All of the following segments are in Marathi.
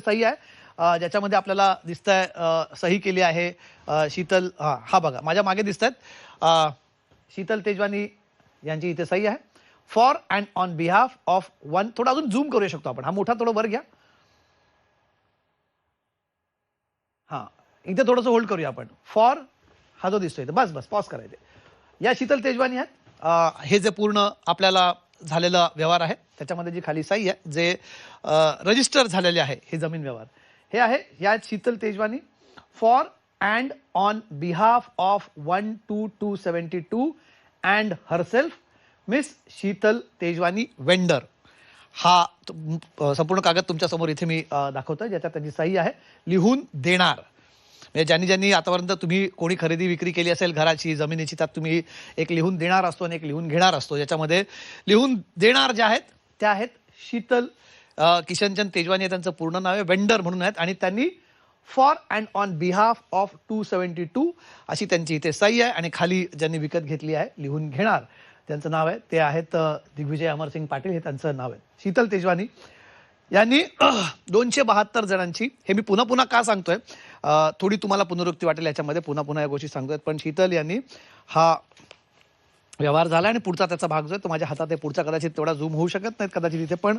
सही आहे. ज्याच्यामध्ये आपल्याला दिसतंय सही केली आहे शीतल हा हा बघा माझ्या मागे दिसत आहेत शीतल तेजवानी यांची इथे सही आहे. For and on behalf of one थोडा अजून झूम करू शकतो आपण. हा मोठा थोडं वर घ्या. हा इथे थोडंसं होल्ड करूया आपण. फॉर हा जो दिसतोय बस बस पॉज करायचे या शीतल तेजवानी आहेत. हे जे पूर्ण आपल्याला झालेला व्यवहार आहे. त्याच्यामध्ये जी खाली सही आहे जे रजिस्टर झालेले आहे हे जमीन व्यवहार. हे आहे या Sheetal Tejwani for and on behalf of one two two seventy two and herself miss Sheetal Tejwani vendor हा संपूर्ण कागद तुमच्यासमोर इथे मी दाखवतोय ज्याच्यात त्याची सही आहे. लिहून देणार. म्हणजे ज्यांनी ज्यांनी आतापर्यंत तुम्ही कोणी खरेदी विक्री केली असेल घराची जमिनीची त्यात तुम्ही एक लिहून देणार असतो आणि एक लिहून घेणार असतो. ज्याच्यामध्ये लिहून देणार ज्या आहेत त्या आहेत शीतल किशनचंद तेजवानी हे त्यांचं पूर्ण नाव आहे वेंडर म्हणून आहेत. आणि त्यांनी for and on behalf of two seventy two अशी त्यांची इथे सही आहे आणि खाली ज्यांनी विकत घेतली आहे लिहून घेणार. त्यांचं नाव आहे ते आहेत दिग्विजय अमरसिंग पाटील हे त्यांचं नाव आहे. शीतल तेजवानी यांनी दोनशे बहात्तर जणांची हे मी पुन्हा पुन्हा का सांगतोय? थोडी तुम्हाला पुनरुक्ती वाटेल याच्यामध्ये पुन्हा पुन्हा या गोष्टी सांगतोय. पण शीतल यांनी हा व्यवहार झाला आणि पुढचा त्याचा भाग जो आहे तो माझ्या हातात आहे. पुढचा कदाचित तेवढा झूम होऊ शकत नाहीत कदाचित इथे पण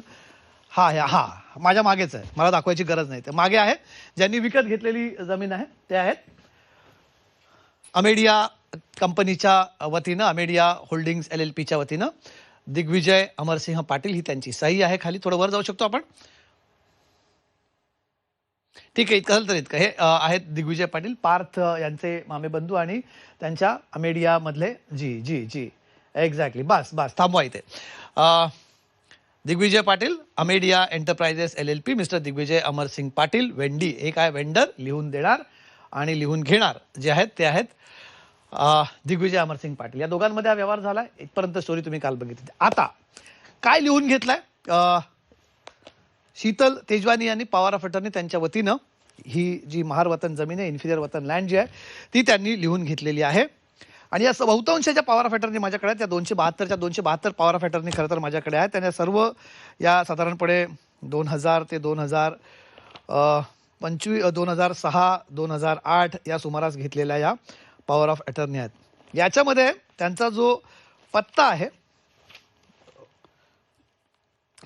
हा आहे हा माझ्या मागेच आहे. मला दाखवायची गरज नाही. ते मागे आहे. ज्यांनी विकत घेतलेली जमीन आहे ते आहेत अमेडिया कंपनीच्या वतीनं अमेडिया होल्डिंग्स एल एल पीच्या वतीनं दिग्विजय अमरसिंह पाटील ही त्यांची सही आहे. खाली थोडं वर जाऊ शकतो आपण. ठीक आहे इतकं तर इतकं. हे आहेत दिग्विजय पाटील पार्थ यांचे मामेबंधू आणि त्यांच्या अमेडिया मधले जी जी जी. एक्झॅक्टली बस बस थांबवा इथे. Digvijay Patil Amedia Enterprises L L P mister Digvijay Amarsingh Patil Wendy. एक आहे वेंडर लिहून देणार आणि लिहून घेणार. जे आहेत ते आहेत दिग्विजय अमरसिंग पाटील. या दोघांमध्ये हा व्यवहार झाला. इथपर्यंत स्टोरी तुम्ही काल बघितली. आता काय लिहून घेतलाय? शीतल तेजवानी यांनी पवार ऑफ त्यांच्या वतीनं ही जी महार वतन जमीन आहे इन्फिरियर वतन लँड जी आहे ती त्यांनी लिहून घेतलेली आहे. आणि या स- बहुतांशाच्या पॉवर फॅटरनी माझ्याकडे आहेत. त्या दोनशे बहात्तरच्या दोनशे बहात्तर पॉवर फॅटरनी खरं तर माझ्याकडे आहेत. त्यांना सर्व या साधारणपणे दोन हजार ते दोन हजार पंचवीस दोन हजार सहा दोन हजार आठ या सुमारास घेतलेल्या या पॉवर ऑफ अटर्नी आहेत. याच्यामध्ये त्यांचा जो पत्ता आहे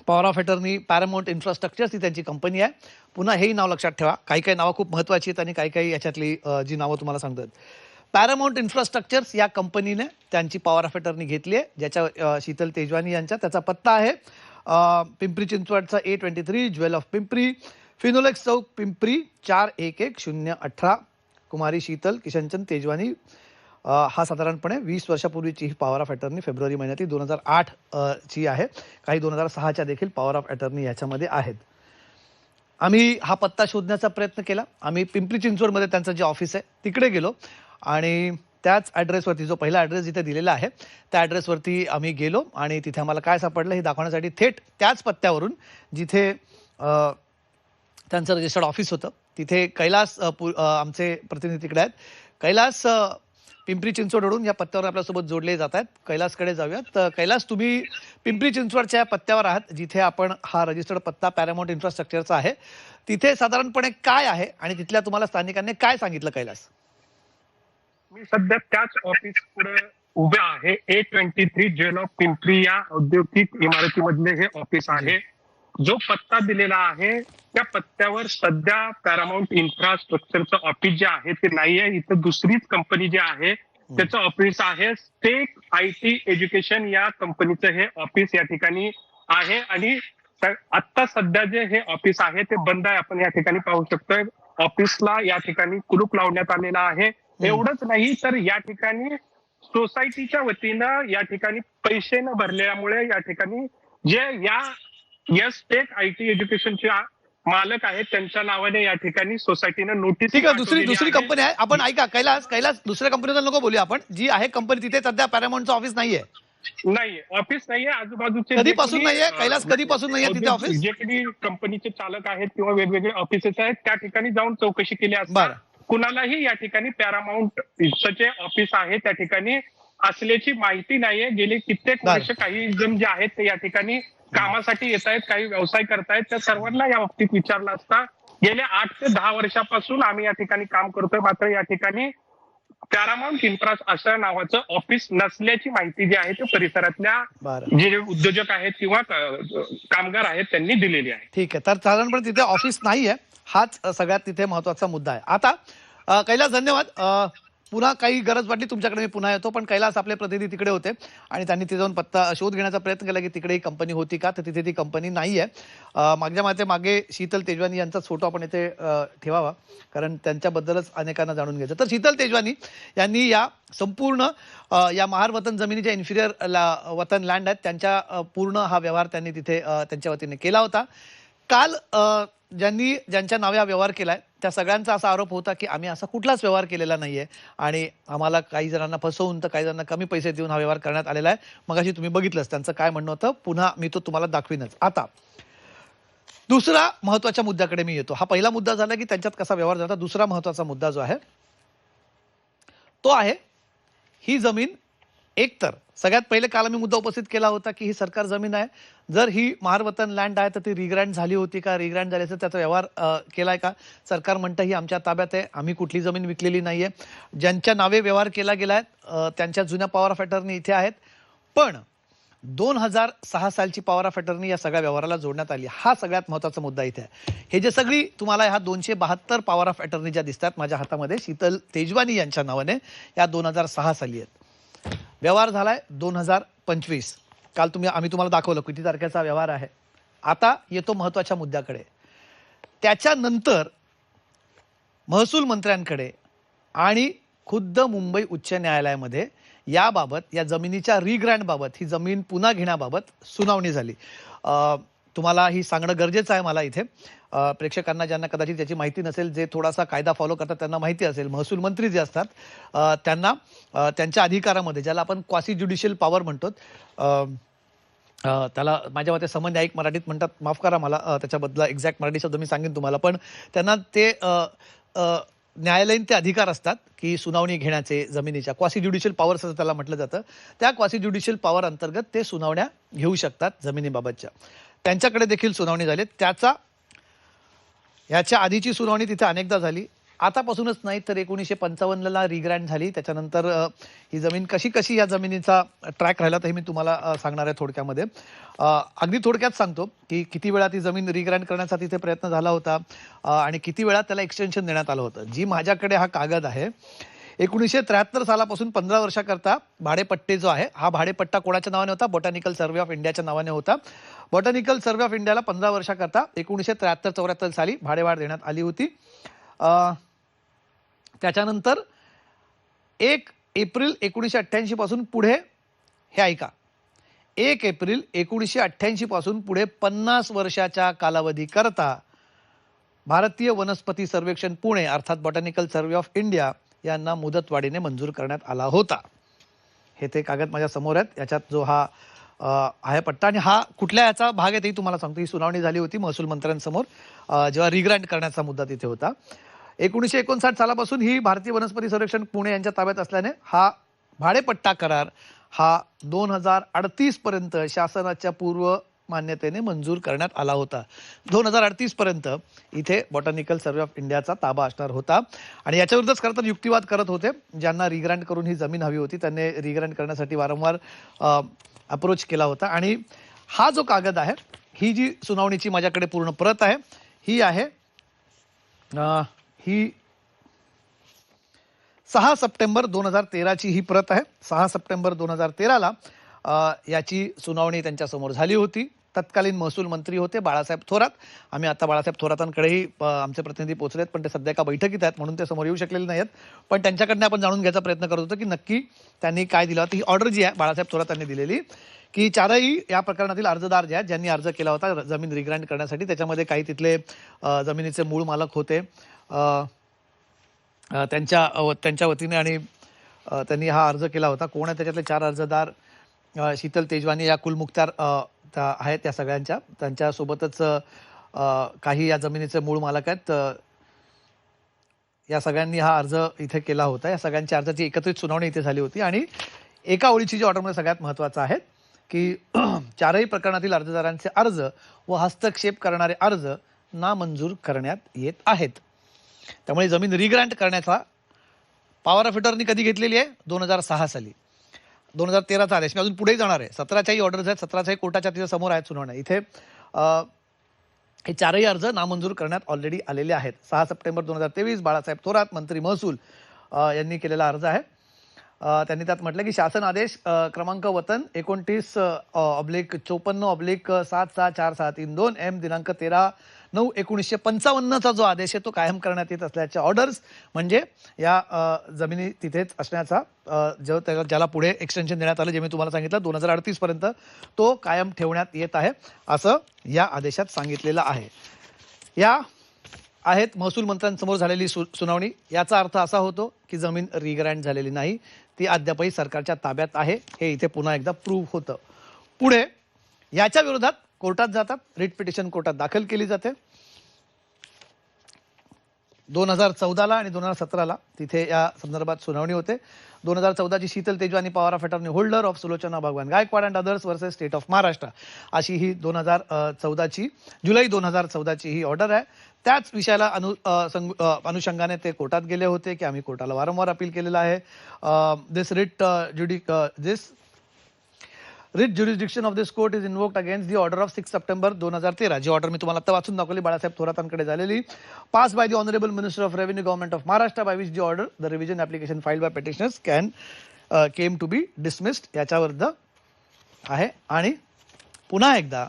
power of attorney Paramount Infrastructures ही त्यांची कंपनी आहे. पुन्हा हेही नाव लक्षात ठेवा. काही काही नावं खूप महत्वाची आहेत आणि काही काही याच्यातली जी नावं तुम्हाला सांगतात. पॅरामाऊंट इन्फ्रास्ट्रक्चर्स या कंपनीने त्यांची पॉवर ऑफ अटर्नी घेतली आहे ज्याच्या शीतल तेजवानी यांच्या. त्याचा पत्ता आहे Pimpri चिंचवडचा A twenty three jewel of Pimpri Finolex चौक पिंपरी चार एक एक शून्य अठरा. कुमारी शीतल किशनचंद तेजवानी हा साधारणपणे वीस वर्षापूर्वीची ही पॉवर ऑफ अटर्नी फेब्रुवारी महिन्यातील दोन हजार आठ ची आहे. काही दोन हजार सहाच्या देखील पॉवर ऑफ अटर्नी याच्यामध्ये आहेत. आम्ही हा पत्ता शोधण्याचा प्रयत्न केला. आम्ही पिंपरी चिंचवडमध्ये त्यांचं जे ऑफिस आहे तिकडे गेलो. आणि त्याच ॲड्रेसवरती जो पहिला ॲड्रेस जिथे दिलेला आहे त्या ॲड्रेसवरती आम्ही गेलो. आणि तिथे आम्हाला काय सापडलं हे दाखवण्यासाठी थेट त्याच पत्त्यावरून जिथे त्यांचं रजिस्टर्ड ऑफिस होतं तिथे कैलास आमचे प्रतिनिधी तिकडे आहेत. कैलास पिंपरी चिंचवडवरून या पत्त्यावर आपल्यासोबत जोडले जात आहेत. कैलासकडे जाऊयात. कैलास तुम्ही पिंपरी चिंचवडच्या पत्त्यावर आहात जिथे आपण हा रजिस्टर्ड पत्ता पॅरामाउंट इन्फ्रास्ट्रक्चरचा आहे. तिथे साधारणपणे काय आहे आणि तिथल्या तुम्हाला स्थानिकांनी काय सांगितलं कैलास? मी सध्या त्याच ऑफिस पुढे उभे आहे. A twenty three jewel of Pimpri या औद्योगिक इमारतीमधले हे ऑफिस आहे. जो पत्ता दिलेला आहे त्या पत्त्यावर सध्या पॅरामाऊंट इन्फ्रास्ट्रक्चरचं ऑफिस जे आहे ते नाहीये. इथं दुसरीच कंपनी जी आहे त्याचं ऑफिस आहे स्टेक आय टी एज्युकेशन या कंपनीचं हे ऑफिस या ठिकाणी आहे. आणि आत्ता सध्या जे हे ऑफिस आहे ते बंद आहे. आपण या ठिकाणी पाहू शकतोय. ऑफिसला या ठिकाणी कुलूप लावण्यात आलेला आहे. एवढंच नाही तर या ठिकाणी सोसायटीच्या वतीनं या ठिकाणी पैसे न भरल्यामुळे या ठिकाणी जे या यस टेक आय टी एज्युकेशनचे मालक आहेत. त्यांच्या नावाने या ठिकाणी सोसायटीनं नोटीस ठीक आहे दुसरी दुसरी कंपनी आहे. आपण ऐका कैलास कैलास दुसऱ्या कंपनीबद्दल नको बोलूया आपण. जी आहे कंपनी तिथे सध्या पॅरामाऊंटचं ऑफिस नाहीये. नाहीये. ऑफिस नाहीये. आजूबाजूचे कधीपासून नाहीये? कैलास कधीपासून नाहीये तिथे ऑफिस जे काही कंपनीचे चालक आहेत किंवा वेगवेगळे ऑफिसेस आहेत त्या ठिकाणी जाऊन चौकशी केली असता बरं. कुणालाही या ठिकाणी पॅरामाऊंट जे ऑफिस आहे त्या ठिकाणी असल्याची माहिती नाहीये. गेले कित्येक. वर्ष काही जण जे आहेत ते या ठिकाणी कामासाठी येत आहेत काही व्यवसाय करतायत त्या सर्वांना या बाबतीत विचारलं असता गेल्या आठ ते दहा वर्षापासून आम्ही या ठिकाणी काम करतोय. मात्र या ठिकाणी पॅरामाउंट इन्फ्रास असं नावाचं ऑफिस नसल्याची माहिती जी आहे ते परिसरातल्या जे उद्योजक आहेत किंवा कामगार आहेत त्यांनी दिलेली आहे. ठीक आहे. तर साधारणपणे तिथे ऑफिस नाही आहे हाच सगळ्यात तिथे महत्त्वाचा मुद्दा आहे. आता कैलास धन्यवाद. पुन्हा काही गरज वाटली तुमच्याकडे मी पुन्हा येतो. पण कैलास आपले प्रतिनिधी तिकडे होते. आणि त्यांनी तिथे जाऊन पत्ता शोध घेण्याचा प्रयत्न केला की तिकडे ही कंपनी होती का? तर तिथे ती कंपनी नाही आहे मागच्या माते मागे शीतल तेजवानी यांचाच फोटो आपण इथे ठेवावा. कारण त्यांच्याबद्दलच अनेकांना जाणून घ्यायचं. तर शीतल तेजवानी यांनी या संपूर्ण या महार वतन जमिनीच्या इन्फिरियर ला वतन लँड आहेत. त्यांच्या पूर्ण हा व्यवहार त्यांनी तिथे त्यांच्या वतीने केला होता. काल ज्यांनी ज्यांच्या नावे हा व्यवहार केलाय त्या सगळ्यांचा असा आरोप होता की आम्ही असा कुठलाच व्यवहार केलेला नाहीये. आणि आम्हाला काही जणांना फसवून तर काही जणांना कमी पैसे देऊन हा व्यवहार करण्यात आलेला आहे. मग अशी तुम्ही बघितलंच त्यांचं काय म्हणणं होतं? पुन्हा मी तो तुम्हाला दाखवीनच. आता दुसरा महत्त्वाच्या मुद्द्याकडे मी येतो. हा पहिला मुद्दा झाला की त्यांच्यात कसा व्यवहार झाला. दुसरा महत्त्वाचा मुद्दा जो आहे तो आहे ही जमीन एकतर सगळ्यात पहिले काल मी मुद्दा उपस्थित केला होता की ही सरकार जमीन आहे. जर ही महारवतन लँड आहे तर ती रिग्रँड झाली होती का? रिग्रँड झाली असेल त्याचा व्यवहार केला केलाय का? सरकार म्हणतं ही आमच्या ताब्यात आहे. आम्ही कुठली जमीन विकलेली नाही आहे ज्यांच्या नावे व्यवहार केला गेला अ, त्यांच्या जुन्या पॉवर ऑफ अटर्नी इथे आहेत. पण दोन हजार सहा सालची पॉवर ऑफ अटर्नी या सगळ्या व्यवहाराला जोडण्यात आली. हा सगळ्यात महत्त्वाचा मुद्दा इथे आहे. हे जे सगळी तुम्हाला ह्या दोनशे बहात्तर पॉवर ऑफ अटर्नी ज्या दिसतात माझ्या हातामध्ये शीतल तेजवानी यांच्या नावाने या दोन हजार सहा साली आहेत. व्यवहार झालाय दोन हजार पंचवीस. काल तुम्ही आम्ही तुम्हाला दाखवलं किती तारखेचा व्यवहार आहे. आता येतो महत्त्वाच्या मुद्द्याकडे. त्याच्यानंतर महसूल मंत्र्यांकडे आणि खुद्द मुंबई उच्च न्यायालयामध्ये याबाबत या जमिनीच्या रिग्रँडबाबत ही जमीन पुन्हा घेण्याबाबत सुनावणी झाली. तुम्हाला ही सांगणं गरजेचं आहे मला इथे. प्रेक्षकांना ज्यांना कदाचित त्याची माहिती नसेल जे थोडासा कायदा फॉलो करतात त्यांना माहिती असेल. महसूल मंत्री जे असतात त्यांना त्यांच्या अधिकारामध्ये ज्याला आपण क्वासी ज्युडिशियल पॉवर म्हणतो त्याला माझ्या मते समन्यायिक मराठीत म्हणतात माफ करा मला त्याच्याबद्दल एक्झॅक्ट मराठी शब्द मी सांगेन तुम्हाला पण त्यांना ते न्यायालयीन ते अधिकार असतात की सुनावणी घेण्याचे जमिनीच्या क्वासी ज्युडिशियल पॉवर्स असं त्याला म्हटलं जातं. त्या क्वासी ज्युडिशियल पॉवर अंतर्गत ते सुनावण्या घेऊ शकतात जमिनीबाबतच्या. त्यांच्याकडे देखील सुनावणी झाली. त्याचा याच्या आधीची सुनावणी तिथे अनेकदा झाली. आतापासूनच नाही तर एकोणीसशे पंचावन्नला रिग्रँड झाली. त्याच्यानंतर ही जमीन कशी कशी या जमिनीचा ट्रॅक राहिला तर मी तुम्हाला सांगणार आहे थोडक्यामध्ये. अगदी थोडक्यात सांगतो की किती वेळा ती जमीन रिग्रँड करण्याचा तिथे प्रयत्न झाला होता आणि किती वेळा त्याला एक्सटेन्शन देण्यात आलं होतं. जी माझ्याकडे हा कागद आहे एकोणीसशे त्र्याहत्तर सालापासून पंधरा वर्षाकरता भाडेपट्टे जो आहे हा भाडेपट्टा कोणाच्या नावाने होता? बॉटॅनिकल सर्व्हे ऑफ इंडियाच्या नावाने होता. बॉटनिकल सर्व्हे ऑफ इंडियाला पंधरा वर्षाकरता एकोणीसशे त्र्याहत्तर चौऱ्याहत्तर साली भाडेवाढ देण्यात आली होती. त्याच्यानंतर एक एप्रिल एकोणीसशे अठ्ठ्याऐंशी पासून पुढे हे ऐका. एक एप्रिल एकोणीसशे अठ्ठ्याऐंशी पासून पुढे पन्नास वर्षाच्या कालावधी करता भारतीय वनस्पती सर्वेक्षण पुणे अर्थात बॉटॅनिकल सर्व्हे ऑफ इंडिया यांना मुदतवाढीने मंजूर करण्यात आला होता. हे ते कागद माझ्यासमोर आहेत. याच्यात जो हा आहे पट्टा. आणि हा कुठल्या याचा भाग आहे तेही तुम्हाला सांगतो. ही सुनावणी झाली होती महसूल मंत्र्यांसमोर जेव्हा रिग्रँट करण्याचा मुद्दा तिथे होता. एकोणीसशे एकोणसाठ सालापासून ही भारतीय वनस्पती संरक्षण पुणे यांच्या ताब्यात असल्याने हा भाडेपट्टा करार हा दोन हजार अडतीस पर्यंत शासनाच्या पूर्व मान्यतेने मंजूर करण्यात आला होता. दोन हजार अडतीस पर्यंत इथे बॉटॅनिकल सर्व्हे ऑफ इंडियाचा ताबा असणार होता. आणि याच्याविरुद्धच खरं तर युक्तिवाद करत होते. ज्यांना रिग्रँट करून ही जमीन हवी होती त्यांनी रिग्रँट करण्यासाठी वारंवार अप्रोच केला होता. आणि हा जो कागद आहे ही जी सुनावणीची माझ्याकडे पूर्ण प्रत आहे ही आहे ही सहा सप्टेंबर दोन हजार तेराची ही प्रत आहे. सहा सप्टेंबर दोन हजार तेराला याची सुनावणी त्यांच्यासमोर झाली होती. तत्कालीन महसूल मंत्री होते बाळासाहेब थोरात. आम्ही आता बाळासाहेब थोरातांकडेही आमचे प्रतिनिधी पोहोचलेत पण ते सध्या एका बैठकीत आहेत म्हणून ते समोर येऊ शकलेले नाही आहेत पण त्यांच्याकडनं आपण जाणून घ्यायचा प्रयत्न करत होतो की नक्की त्यांनी काय दिलं होतं. ही ऑर्डर जी आहे बाळासाहेब थोरातांनी दिलेली की चारही या प्रकरणातील अर्जदार जे आहेत ज्यांनी अर्ज केला होता जमीन रिग्रँड करण्यासाठी त्याच्यामध्ये काही तिथले जमिनीचे मूळ मालक होते. त्यांच्या त्यांच्या वतीने आणि त्यांनी हा अर्ज केला होता. कोण आहे त्याच्यातले चार अर्जदार? शीतल तेजवानी या कुलमुखत्यार आहेत त्या सगळ्यांच्या. त्यांच्यासोबतच काही या जमिनीचे मूळ मालक आहेत या सगळ्यांनी हा अर्ज इथे केला होता. या सगळ्यांच्या अर्जाची एकत्रित सुनावणी इथे झाली होती आणि एका ओळीची जी ऑर्डरमध्ये सगळ्यात महत्त्वाचं आहे की चारही प्रकरणातील अर्जदारांचे अर्ज व हस्तक्षेप करणारे अर्ज नामंजूर करण्यात येत आहेत. त्यामुळे जमीन रिग्रँट करण्याचा पॉवर ऑफ अटॉर्नी कधी घेतलेली आहे? दोन हजार सहा साली. दोन हजार तेराचा आदेश मी अजून पुढेही जाणार आहे. सतराच्याही ऑर्डर्स आहेत सतराच्याही कोर्टाच्या तिथे समोर आहेत सुनावण्या. इथे हे चारही अर्ज नामंजूर करण्यात ऑलरेडी आलेले आहेत. सहा सप्टेंबर दोन हजार तेवीस बाळासाहेब थोरात मंत्री महसूल यांनी केलेला अर्ज आहे. त्यांनी त्यात म्हटलं की शासन आदेश क्रमांक वतन एकोणतीस ऑब्लिक चोपन्न ऑब्लिक सात सहा चार सहा तीन दोन एम दिनांक तेरा नऊ एकोणीसशे पंचावन्नचा जो आदेश आहे तो कायम करण्यात येत असल्याच्या ऑर्डर्स म्हणजे या जमिनी तिथेच असण्याचा जो ज्याला पुढे एक्सटेन्शन देण्यात आलं जे मी तुम्हाला सांगितलं दोन हजार अडतीसपर्यंत तो कायम ठेवण्यात येत आहे असं या आदेशात सांगितलेलं आहे. या आहेत महसूल मंत्र्यांसमोर झालेली सु सुनावणी. याचा अर्थ असा होतो की जमीन रिग्रँड झालेली नाही. ती अद्यापही सरकारच्या ताब्यात आहे. हे इथे पुन्हा एकदा प्रूव्ह होतं. पुढे याच्या विरोधात कोर्टात जातात. रिट पिटिशन कोर्टात दाखल केली जाते. दोन हजार चौदाला आणि दोन हजार सतराला तिथे या संदर्भात सुनावणी होते. दोन हजार चौदाची Sheetal Tejwani power of attorney holder of Sulochana Bhagwan Gaikwad and others versus state of Maharashtra अशी ही दोन हजार चौदाची जुलै दोन हजार चौदाची ही ऑर्डर आहे. त्याच विषयाला अनु अनुषंगाने ते कोर्टात गेले होते की आम्ही कोर्टाला वारंवार अपील केलेलं आहे. This writ judic this writ jurisdiction of this court is invoked against the order of six September दोन हजार तेरा. जी ऑर्डर मी तुम्हाला आता वाचून दाखवली बाळासाहेब थोरातांकडे झालेली. Pass by the honourable minister of revenue government of Maharashtra by which the order the revision application file by petitioners can came to be dismissed याच्यावर आहे. आणि पुन्हा एकदा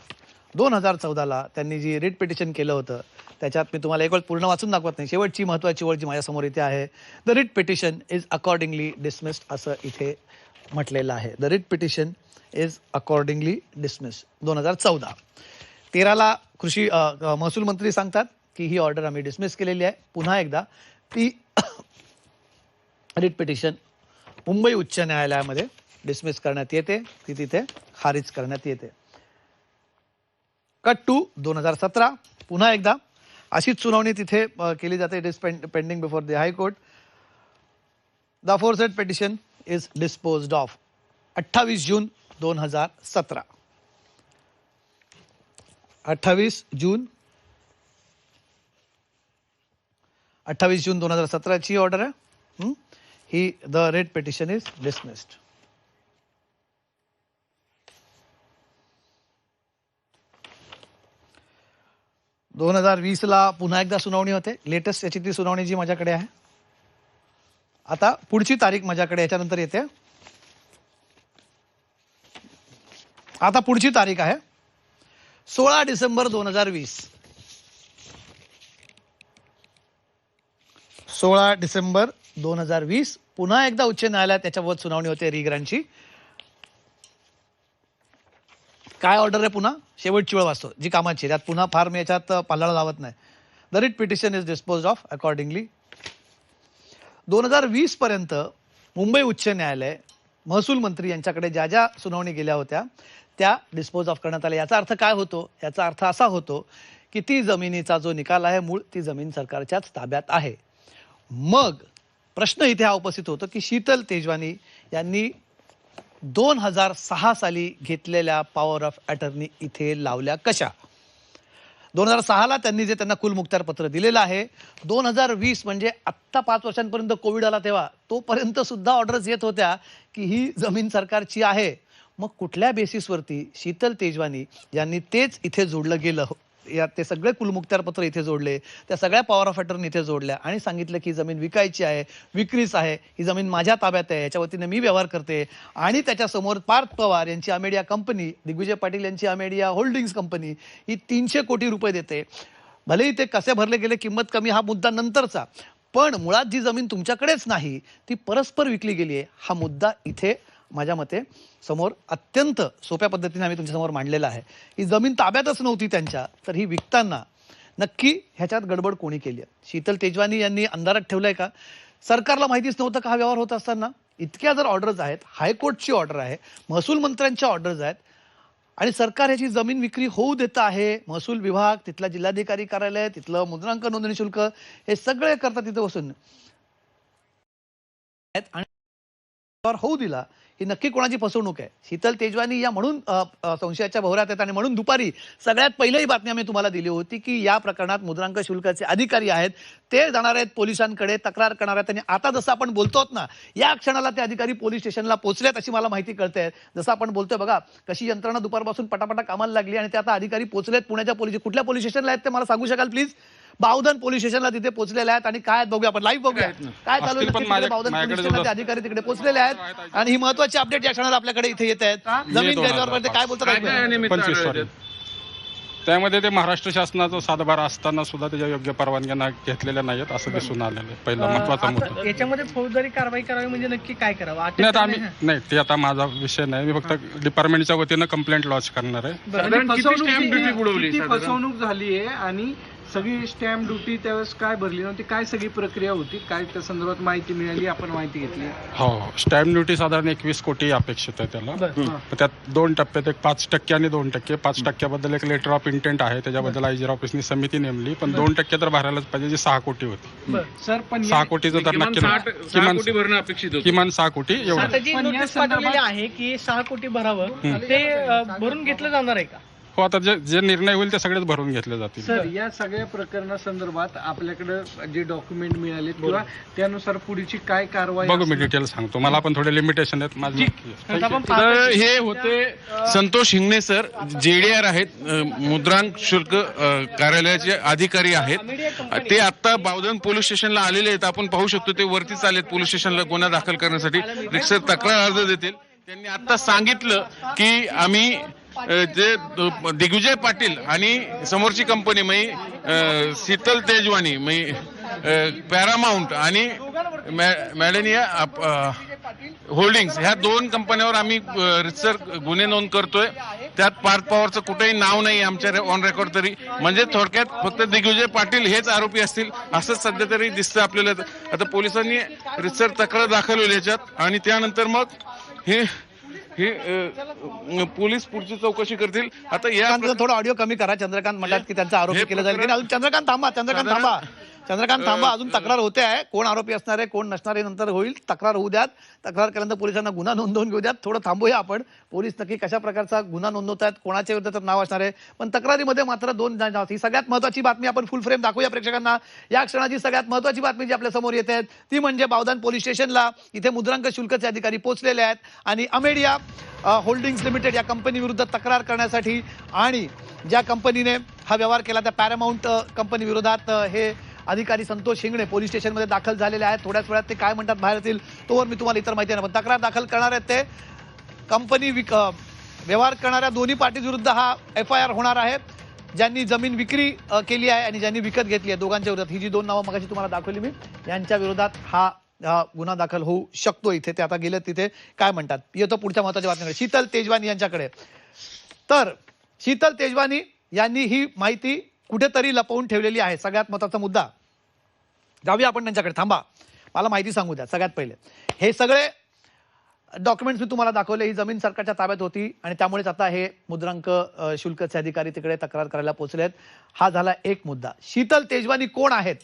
दोन हजार चौदाला त्यांनी जी रिट पिटिशन केलं होतं त्याच्यात मी तुम्हाला एक वेळ पूर्ण वाचून दाखवत नाही. शेवटची महत्वाची ओळ जी माझ्यासमोर इथे आहे the writ petition is accordingly dismissed असं इथे म्हटलेलं आहे. The writ petition is accordingly dismiss दोन हजार चौदा. तेराला कृषी महसूल मंत्री सांगतात की ही ऑर्डर आम्ही डिसमिस केलेली आहे. पुन्हा एकदा ती रिट पिटिशन मुंबई उच्च न्यायालयामध्ये डिसमिस करण्यात येते. ती तिथे खारिज करण्यात येते. कट टू दोन हजार सतरा. पुन्हा एकदा अशीच सुनावणी तिथे केली जाते. It is pending before the high court the foreset petition is dispose of अठ्ठावीस जून दोन हजार सतरा. अठ्ठावीस जून अठ्ठावीस जून दोन हजार सतराची ऑर्डर आहे. ही? The writ petition is dismissed दोन हजार वीसला पुन्हा एकदा सुनावणी होते. लेटेस्ट याची ती सुनावणी जी माझ्याकडे आहे. आता पुढची तारीख माझ्याकडे याच्यानंतर येते. आता पुढची तारीख आहे. सोळा डिसेंबर दोन हजार वीस. सोळा डिसेंबर दोन हजार वीस. पुन्हा एकदा उच्च न्यायालयात त्याच्यावर सुनावणी होते रिग्रांची काय ऑर्डर आहे पुन्हा? शेवटची वेळ वाचतो जी कामाची. त्यात पुन्हा फार मी याच्यात पाल्ला लावत नाही. The writ petition is dispose of accordingly दोन हजार वीस पर्यंत मुंबई उच्च न्यायालय महसूल मंत्री यांच्याकडे ज्या ज्या सुनावणी गेल्या होत्या त्या डिस्पोज ऑफ करण्यात आल्या. याचा अर्थ काय होतो? याचा अर्थ असा होतो की ती जमिनीचा जो निकाल आहे मूळ ती जमीन सरकारच्याच ताब्यात आहे. मग प्रश्न इथे हा उपस्थित होतो की शीतल तेजवानी यांनी दोन हजार सहा साली घेतलेल्या पॉवर ऑफ अटर्नी इथे लावल्या कशा? दोन हजार सहाला त्यांनी जे त्यांना कुलमुक्तार पत्र दिलेलं आहे दोन हजार वीस म्हणजे आत्ता पाच वर्षांपर्यंत कोविड आला तेव्हा तोपर्यंत सुद्धा ऑर्डर्स येत होत्या की ही जमीन सरकारची आहे. मग कुठल्या बेसिसवरती शीतल तेजवानी यांनी तेच इथे जोडलं गेलं? या ते सगळे कुलमुक्तार पत्र इथे जोडले त्या सगळ्या पॉवर ऑफ अटर्नी इथे जोडल्या आणि सांगितलं की जमीन विकायची आहे विक्रीस आहे ही जमीन माझ्या ताब्यात आहे याच्या वतीने मी व्यवहार करते. आणि त्याच्यासमोर पार्थ पवार यांची अमेडिया कंपनी दिग्विजय पाटील यांची अमेडिया होल्डिंग्स कंपनी ही तीनशे कोटी रुपये देते. भलेही ते कसे भरले गेले किंमत कमी हा मुद्दा नंतरचा. पण मुळात जी जमीन तुमच्याकडेच नाही ती परस्पर विकली गेली आहे. हा मुद्दा इथे माझ्या मते समोर अत्यंत सोप्या पद्धतीने आम्ही तुमच्यासमोर मांडलेला आहे. ही जमीन ताब्यातच नव्हती त्यांच्या तर ही विकताना नक्की ह्याच्यात गडबड कोणी केली? आहे शीतल तेजवानी यांनी अंधारात ठेवलंय का? सरकारला माहितीच नव्हतं का हा व्यवहार होत असताना? इतक्या जर ऑर्डर्स आहेत हायकोर्टची ऑर्डर आहे महसूल मंत्र्यांच्या ऑर्डर्स आहेत आणि सरकार ह्याची जमीन विक्री होऊ देत आहे महसूल विभाग तिथला जिल्हाधिकारी कार्यालय तिथलं मुद्रांक नोंदणी शुल्क हे सगळे करतात तिथे बसून. आणि व्यवहार होऊ दिला ही नक्की कोणाची फसवणूक आहे? शीतल तेजवानी या म्हणून संशयाच्या भोवऱ्यात आहेत आणि म्हणून दुपारी सगळ्यात पहिल्याही बातमी आम्ही तुम्हाला दिली होती की या प्रकरणात मुद्रांक शुल्काचे अधिकारी आहेत. ते जाणार आहेत पोलिसांकडे तक्रार करणार आहेत आणि आता जसं आपण बोलतोत ना या क्षणाला ते अधिकारी पोलीस स्टेशनला पोहोचलेत अशी मला माहिती कळते. जसं आपण बोलतोय बघा कशी यंत्रणा दुपारपासून पटापटा कामाला लागली आणि ते आता अधिकारी पोहोचलेत पुण्याच्या पोलीस कुठल्या पोलीस स्टेशनला आहेत ते मला सांगू शकाल प्लीज? बावधन पोलीस स्टेशनला तिथे पोहोचलेले आहेत आणि काय बघूया आपण लाईव्ह बघूया. काय चालू आहे बावधन पोलीस स्टेशनला अधिकारी तिकडे पोहोचलेले आहेत. आणि ही महत्वाची अपडेट या क्षणाला आपल्याकडे इथे येत आहेत. जमीन येतो ना गैरव्यवहार ते काय बोलतात? त्यामध्ये ते महाराष्ट्र शासनाचा सातबारा असताना सुद्धा त्याच्या योग्य परवानग्या ना- घेतलेल्या नाहीत असं दिसून आलेलं आहे. पहिला महत्त्वाचा मुद्दा. याच्यामध्ये फौजदारी कारवाई करावी म्हणजे नक्की काय करावं? अटक नाही आता आम्ही नाही ते आता माझा विषय नाही. मी फक्त डिपार्टमेंटच्या वतीनं कंप्लेंट लॉन्च करणार आहे. म्हणजे? फसवणूक झाली आहे आणि सगळी स्टॅम्प ड्युटी त्यावेळेस काय भरली नव्हती? काय सगळी प्रक्रिया होती? काय त्या संदर्भात माहिती मिळाली? आपण माहिती घेतली. हो स्टॅम्प ड्युटी साधारण एकवीस कोटी अपेक्षित आहे त्याला. बरं. त्यात दोन टप्प्यात एक पाच टक्के आणि दोन टक्के. पाच टक्क्याबद्दल एक लेटर ऑफ इंटेंट आहे. त्याच्याबद्दल आयजीर ऑफिसनी समिती नेमली. पण दोन टक्के तर भरायलाच पाहिजे जी सहा कोटी होती. सर पण सहा कोटीचं तर किमान नक्की साठ नाही. सहा किमान कोटी भरणं अपेक्षित होतं. किमान सहा कोटी एवढं. आता जी पण या नोटीस संदर्भात- पाठवलेली आहे की सहा कोटी भरावं ते अ, भरून घेतलं जाणार आहे का? हो आता जे जे निर्णय होईल ते सगळेच भरून घेतले जातील. सर या सगळ्या प्रकरणासंदर्भात आपल्याकडे जे डॉक्युमेंट मिळाले किंवा त्यानुसार पुढची काय कारवाई बघू मी? डिटेल सांगतो. मला पण थोडे लिमिटेशन आहेत. माझे तर हे होते संतोष हिंगणे सर. जेडीआर आहेत अ, मुद्रांक शुल्क अ, कार्यालयाचे अधिकारी आहेत. ते आता बावधन पोलीस स्टेशनला आलेले आहेत. आपण पाहू शकतो ते वरतीच आलेत पोलीस स्टेशनला गुन्हा दाखल करण्यासाठी. रिक्सर तक्रार अर्ज देतील. त्यांनी आता सांगितलं की आम्ही जे दिग्विजय पाटील आणि समोरची कंपनी मी शीतल तेजवानी मी पॅरामाऊंट आणि मॅ- मॅडेनिया होल्डिंग्स ह्या दोन कंपन्यांवर आम्ही रिसर गुन्हे नोंद करतोय. त्यात पार्थ पवारचं कुठेही नाव नाही आमच्या ऑन रेकॉर्ड तरी. म्हणजे थोडक्यात फक्त दिग्विजय पाटील हेच आरोपी असतील असंच सध्या तरी दिसतं आपल्याला. आता पोलिसांनी रिसर तक्रार दाखवलेली याच्यात. आणि त्यानंतर मग हे हे पोलीस पुढची चौकशी करतील. आता या थोडा ऑडिओ कमी करा. चंद्रकांत म्हणतात की त्यांचा आरोपी केला जाईल. चंद्रकांत थांबा चंद्रकांत थांबा. चंद्रकांत थांबा अजून तक्रार होते आहे. कोण आरोपी असणार आहे कोण नसणार आहे नंतर होईल. तक्रार होऊ द्यात. तक्रार केल्यानंतर पोलिसांना गुन्हा नोंदवून घेऊ द्यात. थोडं थांबूया आपण. पोलीस नक्की कशा प्रकारचा गुन्हा नोंदवत आहेत कोणाच्या विरुद्ध नाव असणार आहे. पण तक्रारीमध्ये मात्र दोन जण आहेत. ही सगळ्यात महत्वाची बातमी आपण फुल फ्रेम दाखवूया प्रेक्षकांना. या क्षणाची सगळ्यात महत्वाची बातमी जी आपल्यासमोर येते ती म्हणजे बावधान पोलीस स्टेशनला. इथे मुद्रांक शुल्कचे अधिकारी पोहोचलेले आहेत. आणि अमेडिया होल्डिंग्स लिमिटेड या कंपनी विरुद्ध तक्रार करण्यासाठी आणि ज्या कंपनीने हा व्यवहार केला त्या पॅरामाऊंट कंपनी विरोधात हे अधिकारी संतोष शिंगणे पोलीस स्टेशनमध्ये दाखल झालेले आहेत. थोड्याच वेळात ते काय म्हणतात बाहेर येतील तोवर मी तुम्हाला इतर माहिती नाही पण तक्रार दाखल करणार आहेत ते. कंपनी विक व्यवहार करणाऱ्या दोन्ही पार्टी विरुद्ध हा एफ आय आर होणार आहे. ज्यांनी जमीन विक्री केली आहे आणि ज्यांनी विकत घेतली आहे दोघांच्या विरोधात. ही जी दोन नावं मगाशी तुम्हाला दाखवली मी यांच्या विरोधात हा हा गुन्हा दाखल होऊ शकतो इथे. ते आता गेले तिथे. काय म्हणतात? येतो पुढच्या महत्त्वाच्या बातमीकडे. शीतल तेजवानी यांच्याकडे. तर शीतल तेजवानी यांनी ही माहिती कुठेतरी लपवून ठेवलेली आहे. सगळ्यात महत्त्वाचा मुद्दा जाऊया आपण त्यांच्याकडे. थांबा. मला माहिती सांगू द्या सगळ्यात पहिले. हे सगळे डॉक्युमेंट्स मी तुम्हाला दाखवले. ही जमीन सरकारच्या ताब्यात होती आणि त्यामुळेच आता हे मुद्रांक शुल्कचे अधिकारी तिकडे तक्रार करायला पोहोचले आहेत हा झाला एक मुद्दा. शीतल तेजवानी कोण आहेत?